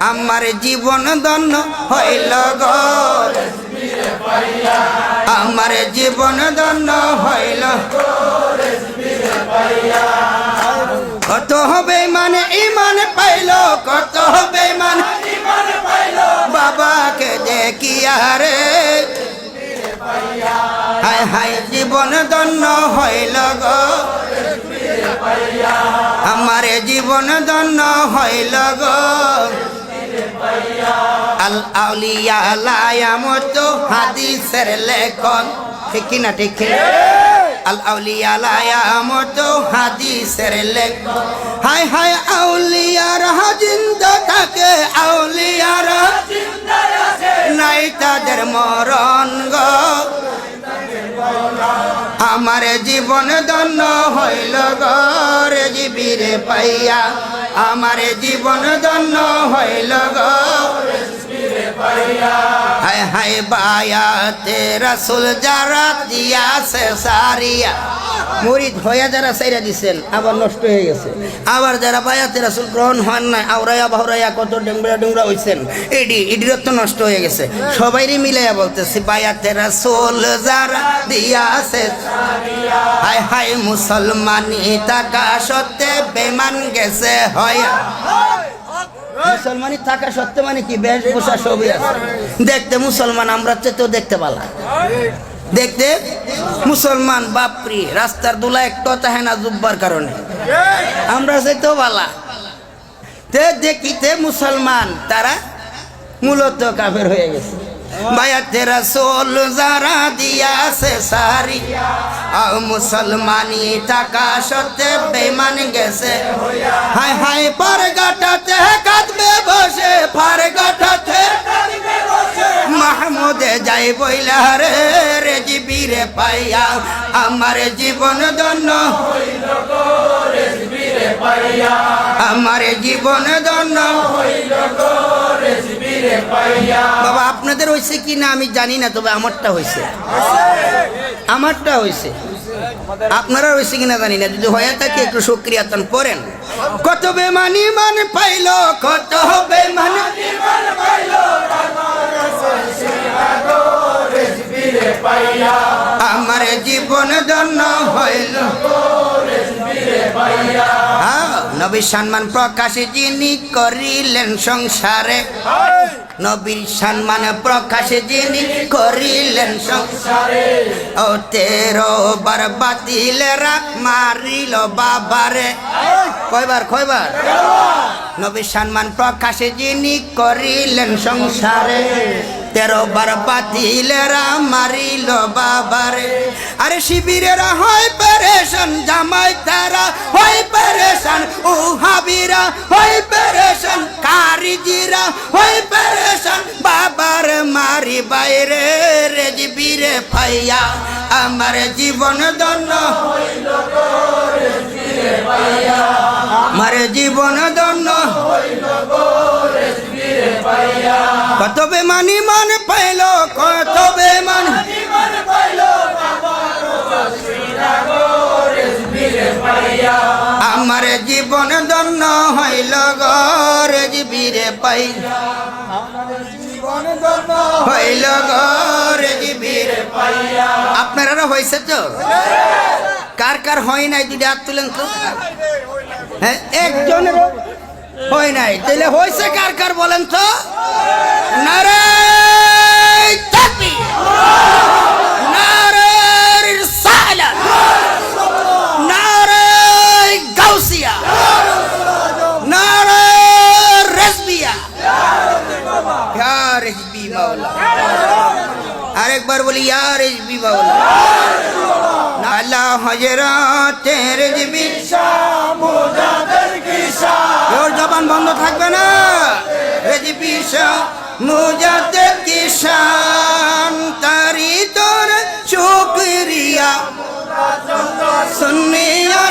আমার জীবন ধন্য হইল আমার জীবন ধন্য হইল কত হবে মানে ইমান পাইল, কত হবে মানে বাবাকে দেখি আরে হায় হায়, জীবন ধন্য হইল আমার জীবন ধন্য হইল গো। আল আউলিয়া লায়ামত হাদিসের লেখন। ঠিক কি না ঠিক কি? আল আউলিয়া লায়ামত হাদিসের লেখন। হায় হায় আউলিয়ার হাজিন্দ থাকে আউলিয়ার নাই তাদের মরণ গো। আমার জীবন ধন্য হইল গরে জীবিরে পাইয়া। আমার জীবন ধন্য হইল গো। হায় হায় বায়াতে রাসুল যারা দিয়াছে সারিয়া। মরিদ হইয়া যারা সাইরা দিছেন, আবার নষ্ট হয়ে গেছে। আবার যারা বায়াতে রাসুল গ্রহণ হন নাই, আওরাইয়া বাহরাইয়া কত ডেংরা ডেংরা হইছেন। এডি এডির তো নষ্ট হয়ে গেছে। সবাইরে মিলাইয়া বলতেছি, বায়াতে রাসুল যারা দিয়াছে হায় হায় মুসলমানি থাকা সত্ত্বে বেমান গেছে হয়া মুসলমানি থাকা সত্ত্বে মানে কি? বেশভূষা সবই আছে। দেখতে মুসলমান আমরা তো দেখতে পালা। দেখতে মুসলমান বাপরি রাস্তার দুলা একটু চাহে না জুব্বার কারণে। আমরা চাইতেও বালা তে দেখিতে মুসলমান তারা মূলত কাফের হয়ে গেছে। বায়াতে রাসূল যারা দিয়াছে সারি, আও মুসলমানি টাকা সত্ত্বে বেমান গেছে। হায় হায় পার গাটাতে কাঁদবে বসে পার গাটাতে মাহমুদে যাই বইলা রে রে জিবিরে পাইয়া, আমার জীবন আমার জীবন ধন্য। বাবা আপনাদের হয়েছে কি না আমি জানি না তবে আমারটা হয়েছে আমারটা হয়েছে আপনারা হয়েছে কিনা জানি না যদি হয়ে থাকে একটু সক্রিয়া তান পড়েন কত বেমানি মান পাইল কত বেমানি আমার জীবন ধন্য হইল। হ্যাঁ, নবী সম্মান প্রকাশে যিনি করিলেন সংসারে। নবীর সম্মান প্রকাশে যিনি করিলেন সংসারে ও তেরো বার বাতিলেরা মারিল বাবারে। কয়বার কয়বার? নবী সম্মান প্রকাশে যিনি করিলেন সংসারে তেরো বার বাতিলেরা মারিল বাবারে। আরে শিবিরেরা হয় পেরেশন, জামাই তারা হয় পেরেশন হাবিরা হয় পেরেশন কারিজিরা হয় পেরেশন। বাবার মারি বাইরে রে জিবিরে পাইয়া আমার জীবন দন্য আমার জীবন দন্য কত বেমানি মান পাইল, কত বেমান। আমার জীবন ধন্য হইল গরে জীবিরে পাই হইল গিবির পাইয়া। আপনারা হয়েছে তো? কার কার হয় নাই দুটি হাত তুলেন তো? হ্যাঁ একজনের হয় নাই। তাহলে হয়েছে কার কার বলেন তো? নারে বলি, ইয়া রেজবি মাওলা আল্লাহ হজরত রেজবি ওর জবান বন্ধ থাকবে না। রেজবি মুজাতে কিষান তারি তোর শুক্রিয়া। সুন্নিয়া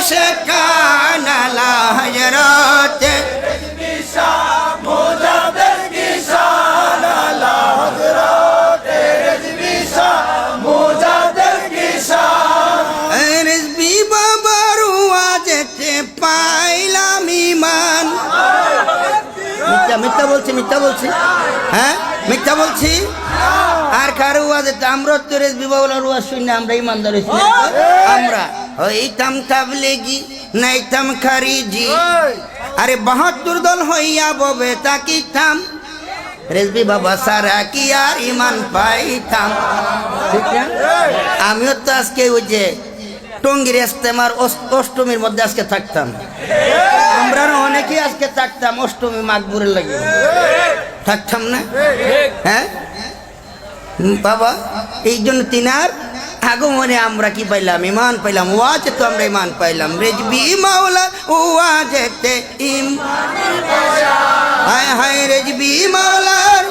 মিথ্যা বলছি মিথ্যা বলছি? হ্যাঁ? মিথ্যা বলছি? আর কারও ওয়াজে আমরা তো রেজ বিবাহলার ওয়াজ শুনি আমরা ইমানদার? আমরা হইতাম তাবলেগি নাইতাম খারিজি। আরে বাহাত্তর দল হইয়া ববে তাকিতাম। রেজবি বাবা সারা কি আর ইমান পাইতাম? আমিও তো আজকে ওই যে টঙ্গির ইস্তেমার অষ্টমীর মধ্যে আজকে থাকতাম। অনেকেই আজকে থাকতাম অষ্টমী মাঘপুরের লাগে। থাকতাম না? হ্যাঁ? বাবা, এই জন্য তিনার আগমনে আমরা কি পাইলাম? ইমান পাইলাম, ওয়াজে তো আমরা ইমান পাইলাম। রেজবি মাওলা ওয়াজেতে ইম হায় হায় রেজবি মাওলার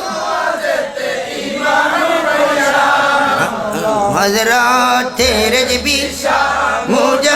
হজরত রেজবি মুজাদ্দিদ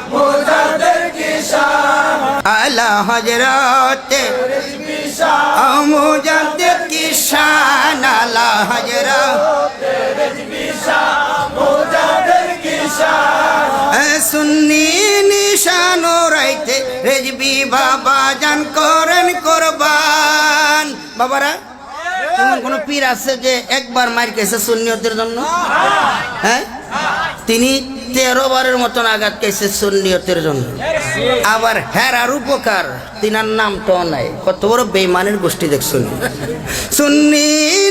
আলা হজরত মুজাদ্দিদ কি শান আলা হজরত সুন্নি নিশান রাইতে রেজবি বাবা জান করেন করবান। বাবারা এমন কোন পীর আছে যে একবার মার খেয়েছে সুন্নিয়তের জন্য? হ্যাঁ? তিনি তেরো বারের মতন আঘাত খেয়েছে সুন্নিয়তের জন্য। আবার হেরার উপকার, তিনার নামটাও নাই। কত বড় বেইমানের গোষ্ঠী দেখছুন। সুন্নি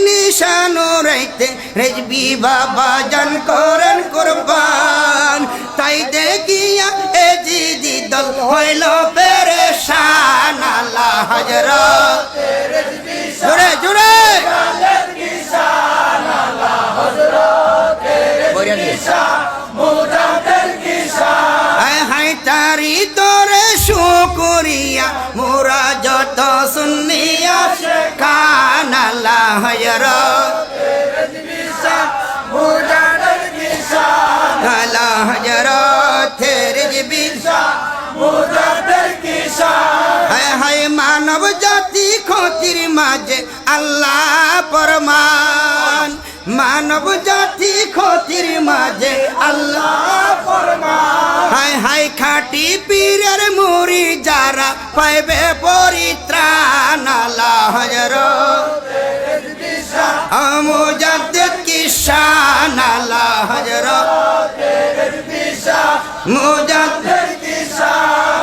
নিশান রাইতে রেজবি বাবা জান করেন কোরবান। তাই দেখিয়া এ জিদি দল হইল পেরেশান আল্লাহ হজরত জোরে জোরে। There GB. হায় হায় মানব জাতি ক্ষতির মাঝে আল্লাহ পরমান মানব জাতি ক্ষতির মাঝে আল্লাহ হায় হায় খাটি পীরের মুড়ি যারা পাইবে পরিত্রাণ। আল্লাহ হজর মুজাদ্দিদ কিসান আল্লাহ হজর। মুজাদ্দিদ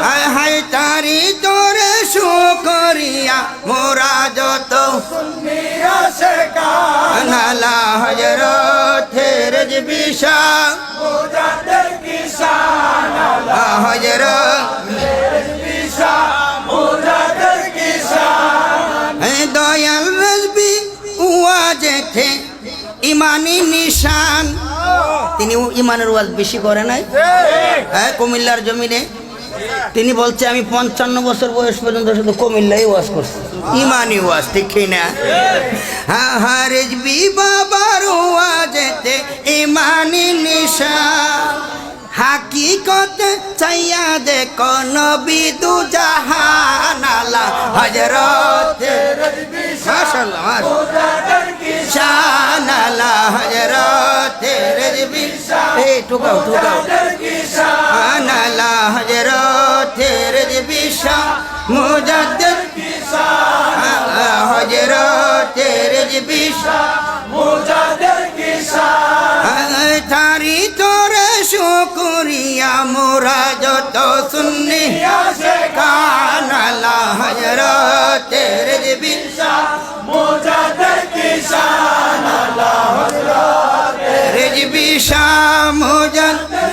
হায় হায় তারি তোরে শুকরিয়া মোরা যত। বিশা হজর দয়াল ইমানি নিশান। তিনি ইমানের ওয়াজ বেশি করে নাই। হ্যাঁ কুমিল্লার জমিনে। তিনি বলছে, আমি পঞ্চান্ন বছর বয়স পর্যন্ত শুধু কুমিল্লাই ওয়াজ করছি। ইমানি ওয়াজ, ঠিক না? হ্যাঁ হ্যাঁ রেজবি বাবার হাকিকত চাইয়া দেখ নবী দু জাহান আলা হজরত মাশাআল্লাহ মাশাআল্লাহ। শান আলা হজরত রেজবি এই টুকাও। টুকাও শান আলা হজরত রেজবি শাহ মুজাদ্দিদ হজরত রেজবি শাহ তারি তোরে শুকরিয়া মোরা যত সুন্নি কান আলা হজরত রিজবি মুজাদ্দিদ কি শান আলা হজরত রিজবি শাহ মুজাদ্দিদ